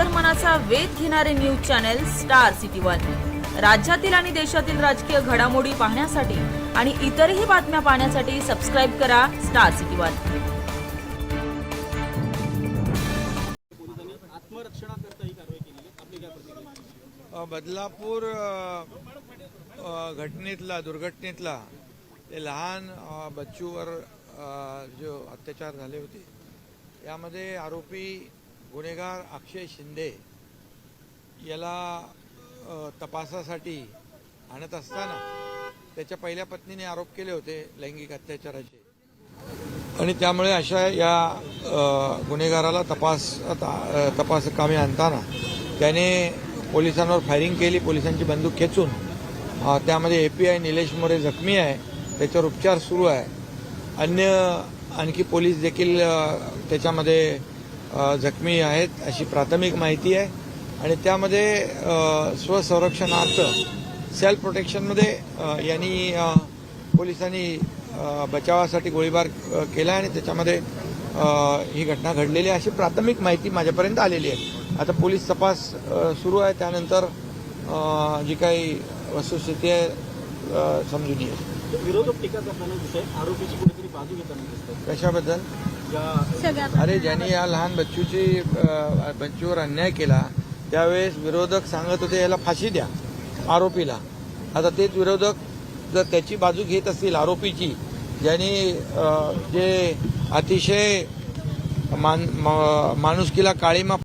अंतर्मनाचा वेध घेणारे news channel star city one. राज्यातील आणि देशातील राजकीय घडामोडी पाहण्यासाठी आणि इतरही बातम्या पाहण्यासाठी सबस्क्राईब करा स्टार सिटी वन. बदलापूर घटनेतला दुर्घटनेतला ते लहान बच्चूवर जो अत्याचार झाले होते यामध्ये आरोपी गुन्हेगार अक्षय शिंदे याला तपासासाठी आणत असताना त्याच्या पहिल्या पत्नीने आरोप केले होते लैंगिक अत्याचाराचे. आणि त्यामुळे अशा या गुन्हेगाराला तपास तपास कामे आणताना त्याने पोलिसांवर फायरिंग केली पोलिसांची बंदूक खेचून. अ, त्यामध्ये एपीआय निलेश मोरे जखमी आहे त्याच्यावर उपचार सुरू आहे. अन्य आणखी पोलीस देखील त्याच्यामध्ये जखमी आहेत अशी प्राथमिक माहिती आहे. आणि त्यामध्ये स्वसंरक्षणार्थ सेल्फ प्रोटेक्शनमध्ये यांनी पोलिसांनी बचावासाठी गोळीबार केला आणि त्याच्यामध्ये ही घटना घडलेली आहे अशी प्राथमिक माहिती माझ्यापर्यंत आलेली आहे. आता पोलीस तपास सुरू आहे. त्यानंतर जी काही वस्तुस्थिती आहे समजून येईल. विरोधक टीका करताना दिसत आरोपीची कुठेतरी बाजू घेताना दिसतात कशाबद्दल? अरे ज्यांनी या लहान बच्चूची बच्चूवर अन्याय केला त्यावेळेस विरोधक सांगत होते याला फाशी द्या आरोपीला. आता तेच विरोधक जर त्याची बाजू घेत असतील आरोपीची ज्यांनी जे अतिशय मान मा- माणुसकीला काळीमा